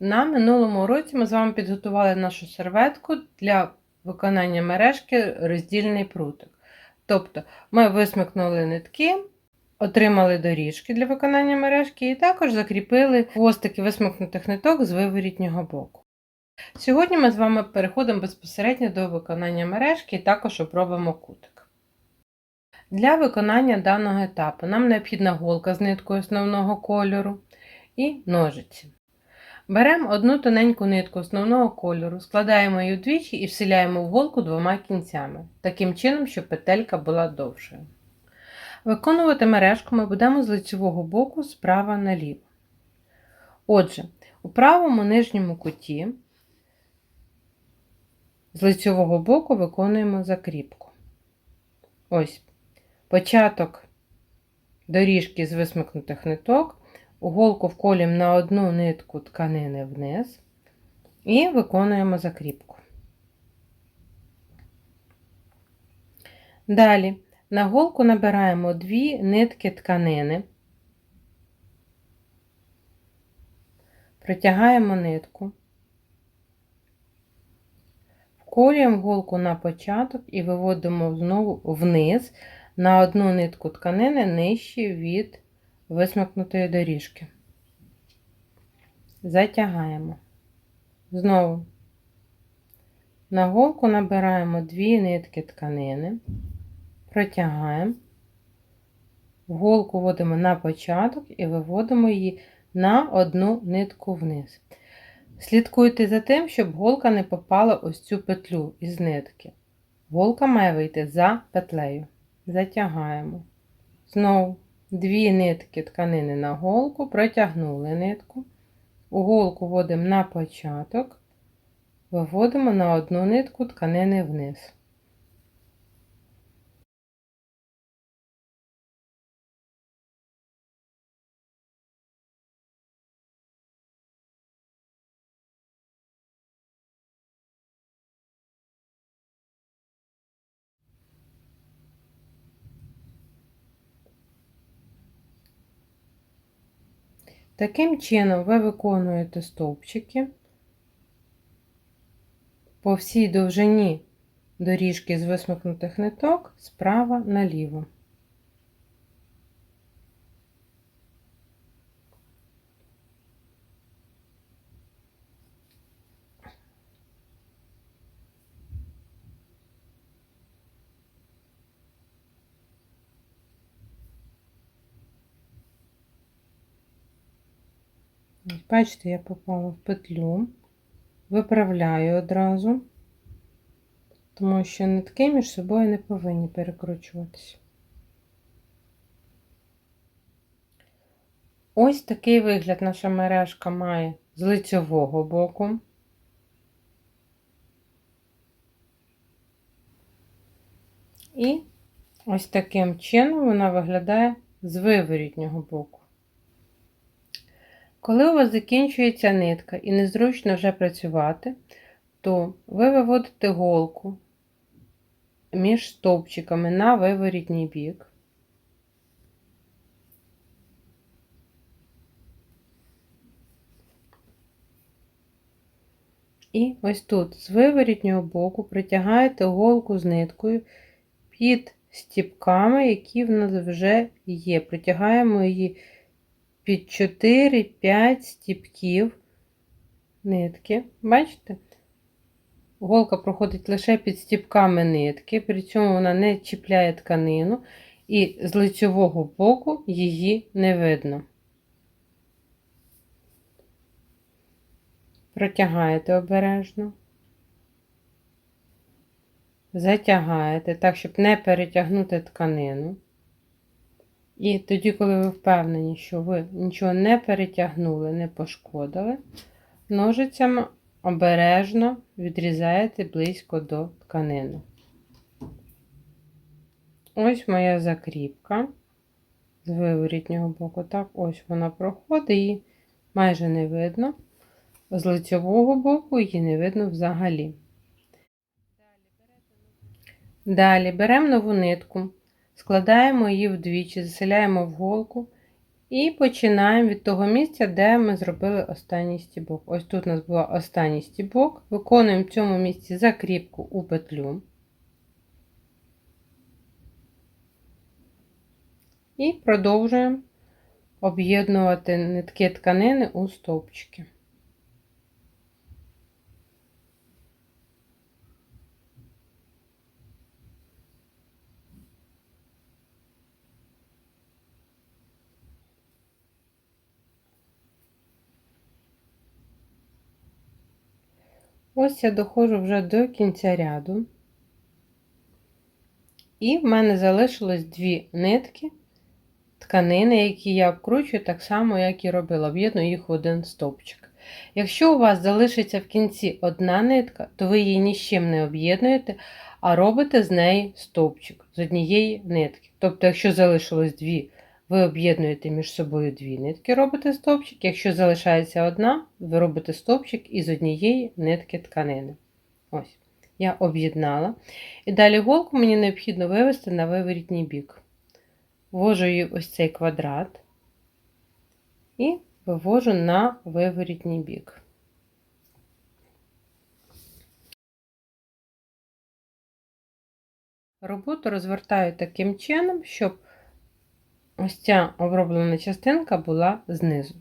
На минулому уроці ми з вами підготували нашу серветку для виконання мережки роздільний прутик. Тобто ми висмикнули нитки, отримали доріжки для виконання мережки і також закріпили хвостики висмикнутих ниток з виворітнього боку. Сьогодні ми з вами переходимо безпосередньо до виконання мережки і також обробимо кутик. Для виконання даного етапу нам необхідна голка з ниткою основного кольору і ножиці. Беремо одну тоненьку нитку основного кольору, складаємо її вдвічі і вселяємо в голку двома кінцями, таким чином, щоб петелька була довшою. Виконувати мережку ми будемо з лицевого боку справа наліво. Отже, у правому нижньому куті з лицевого боку виконуємо закріпку. Ось початок доріжки з висмикнутих ниток голку вколім на одну нитку тканини вниз і виконуємо закріпку. Далі на голку набираємо дві нитки тканини, протягаємо нитку, вколюємо голку на початок і виводимо знову вниз на одну нитку тканини нижче від висмикнутої доріжки. Затягаємо. Знову на голку набираємо дві нитки тканини, протягаємо, голку вводимо на початок і виводимо її на одну нитку вниз. Слідкуйте за тим, щоб голка не попала ось цю петлю із нитки. Голка має вийти за петлею. Затягаємо. Знову дві нитки тканини на голку, протягнули нитку, голку вводимо на початок, виводимо на одну нитку тканини вниз. Таким чином ви виконуєте стовпчики по всій довжині доріжки з висмикнутих ниток справа наліво. Бачите, я попала в петлю, виправляю одразу, тому що нитки між собою не повинні перекручуватися. Ось такий вигляд наша мережка має з лицьового боку. І ось таким чином вона виглядає з виворітнього боку. Коли у вас закінчується нитка і незручно вже працювати, то ви виводите голку між стовпчиками на виворітній бік. І ось тут з виворітнього боку притягаєте голку з ниткою під стіпками, які в нас вже є. Притягаємо її під 4-5 стіпків нитки. Бачите? Голка проходить лише під стіпками нитки, при цьому вона не чіпляє тканину, і з лицьового боку її не видно. Протягаєте обережно, затягаєте так, щоб не перетягнути тканину. І тоді, коли ви впевнені, що ви нічого не перетягнули, не пошкодили, ножицями обережно відрізаєте близько до тканини. Ось моя закріпка з виворітнього боку. Так, ось вона проходить, її майже не видно. З лицьового боку її не видно взагалі. Далі беремо нову нитку. Складаємо її вдвічі, заселяємо в голку І починаємо від того місця, де ми зробили останній стібок. Ось тут у нас був останній стібок. Виконуємо в цьому місці закріпку у петлю. І продовжуємо об'єднувати нитки тканини у стовпчики. Ось я доходжу вже до кінця ряду. І в мене залишилось дві нитки тканини, які я обкручую так само, як і робила, об'єдную їх в один стовпчик. Якщо у вас залишиться в кінці одна нитка, то ви її ні з чим не об'єднуєте, а робите з неї стовпчик з однієї нитки. Тобто, якщо залишилось дві, ви об'єднуєте між собою дві нитки, робите стовпчик. Якщо залишається одна, ви робите стовпчик із однієї нитки тканини. Ось, я об'єднала. І далі голку мені необхідно вивести на виворітній бік. Ввожу її ось цей квадрат і вивожу на виворітній бік. Роботу розвертаю таким чином, щоб ось ця оброблена частинка була знизу.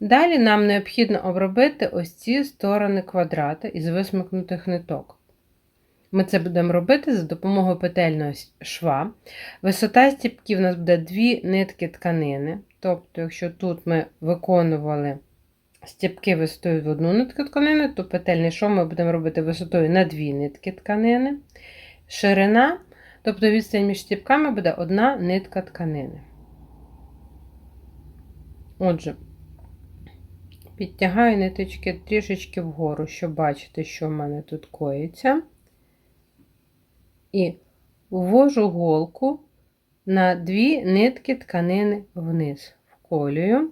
Далі нам необхідно обробити ось ці сторони квадрата із висмикнутих ниток. Ми це будемо робити за допомогою петельного шва. Висота стіпків у нас буде дві нитки тканини. Тобто, якщо тут ми виконували стіпки висотою в одну нитку тканини, то петельний шов ми будемо робити висотою на дві нитки тканини. Ширина, тобто відстань між стіпками буде одна нитка тканини. Отже, підтягаю ниточки трішечки вгору, щоб бачити, що в мене тут коїться. І ввожу голку на дві нитки тканини вниз, вколюю.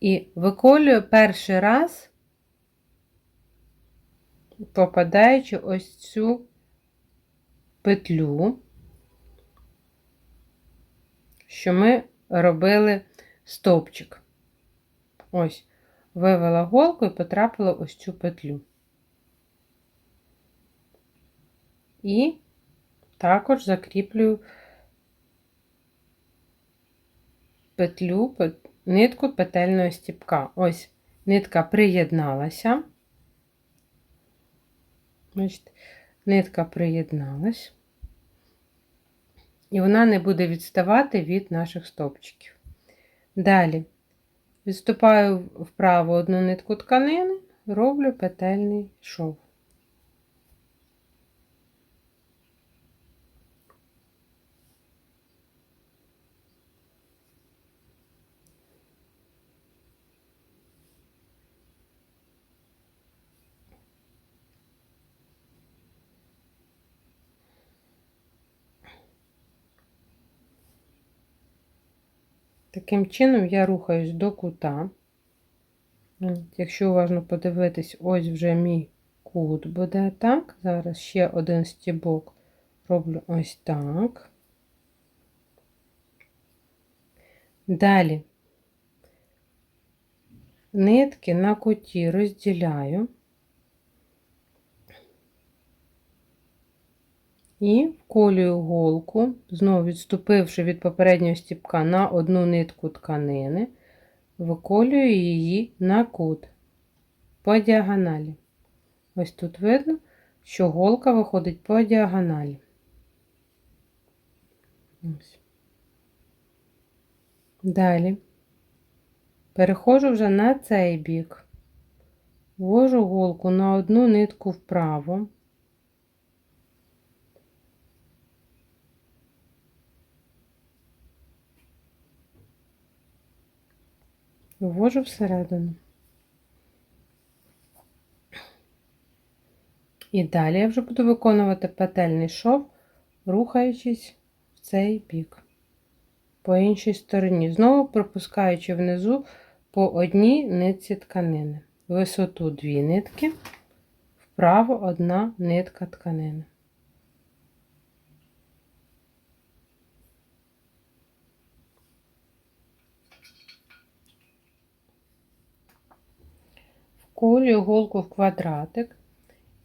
І виколюю перший раз, попадаючи ось цю петлю, що ми робили стовпчик. Ось, вивела голку і потрапила ось цю петлю. І також закріплюю петлю, нитку петельного стіпка. Ось нитка приєдналася. Бачите, нитка приєдналась, і вона не буде відставати від наших стовпчиків. Далі відступаю вправо одну нитку тканини, роблю петельний шов. Таким чином я рухаюсь до кута. Якщо уважно подивитись, ось вже мій кут буде так. Зараз ще один стібок роблю ось так. Далі нитки на куті розділяю. І вколюю голку, знову відступивши від попереднього стіпка на одну нитку тканини, виколюю її на кут по діагоналі. Ось тут видно, що голка виходить по діагоналі. Ось. Далі переходжу вже на цей бік, ввожу голку на одну нитку вправо. Ввожу всередину. І далі я вже буду виконувати петельний шов, рухаючись в цей бік, по іншій стороні, знову пропускаючи внизу по одній нитці тканини. Висоту дві нитки, вправо одна нитка тканини. Колюю голку в квадратик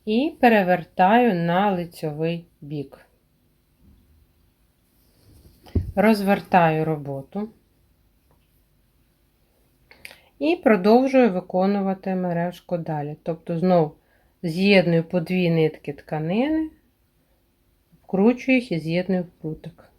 і перевертаю на лицьовий бік. Розвертаю роботу і продовжую виконувати мережку далі. Тобто знов з'єдную по дві нитки тканини, вкручую їх і з'єдную в прутик.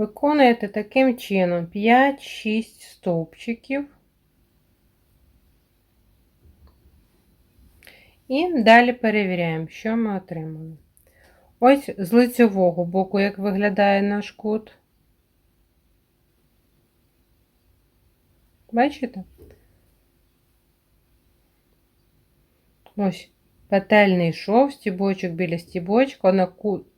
Виконуєте таким чином 5-6 стовпчиків. І далі перевіряємо, що ми отримали. Ось з лицевого боку, як виглядає наш кут. Бачите? Ось петельний шов, стібочок біля стібочка, на кут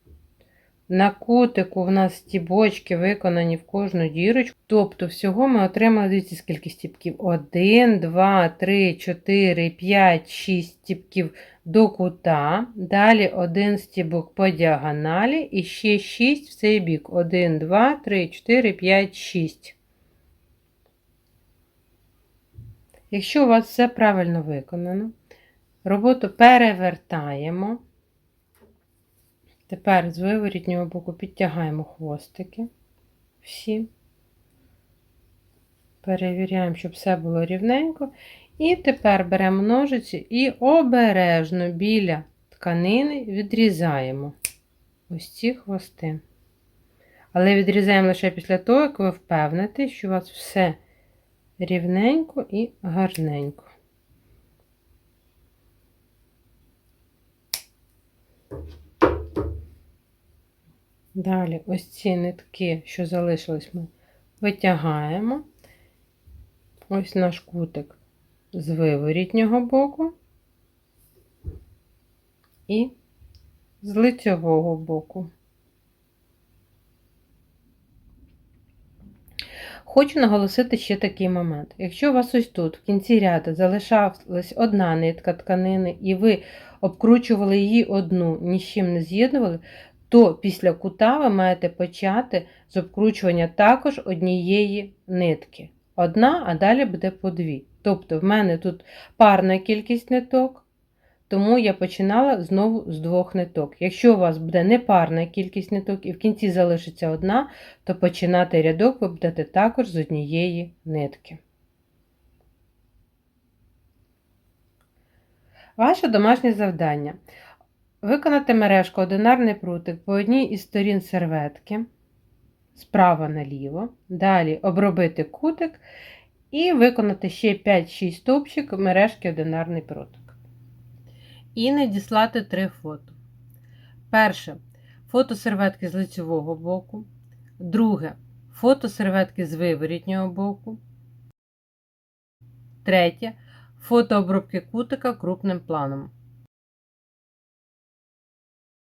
на кутику в нас стібочки виконані в кожну дірочку. Тобто, всього ми отримали дивіться, скільки стібків. 1, 2, 3, 4, 5, 6 стібків до кута. Далі один стібок по діагоналі і ще 6 в цей бік. 1, 2, 3, 4, 5, 6. Якщо у вас все правильно виконано, роботу перевертаємо. Тепер з виворітнього боку підтягаємо хвостики всі. Перевіряємо, щоб все було рівненько. І тепер беремо ножиці і обережно біля тканини відрізаємо ось ці хвости. Але відрізаємо лише після того, як ви впевните, що у вас все рівненько і гарненько. Далі ось ці нитки, що залишились, ми витягаємо. Ось наш кутик з виворітнього боку і з лицьового боку. Хочу наголосити ще такий момент. Якщо у вас ось тут, в кінці ряду, залишалась одна нитка тканини, і ви обкручували її одну, ні з чим не з'єднували, то після кута ви маєте почати з обкручування також однієї нитки. Одна, а далі буде по дві. Тобто, в мене тут парна кількість ниток, тому я починала знову з двох ниток. Якщо у вас буде непарна кількість ниток і в кінці залишиться одна, то починати рядок ви будете також з однієї нитки. Ваше домашнє завдання. Виконати мережку одинарний прутик по одній із сторін серветки справа наліво. Далі обробити кутик і виконати ще 5-6 стовпчик мережки одинарний прутик. І надіслати три фото. Перше фото серветки з лицевого боку. Друге фото серветки з виворітнього боку. Третє фото обробки кутика крупним планом.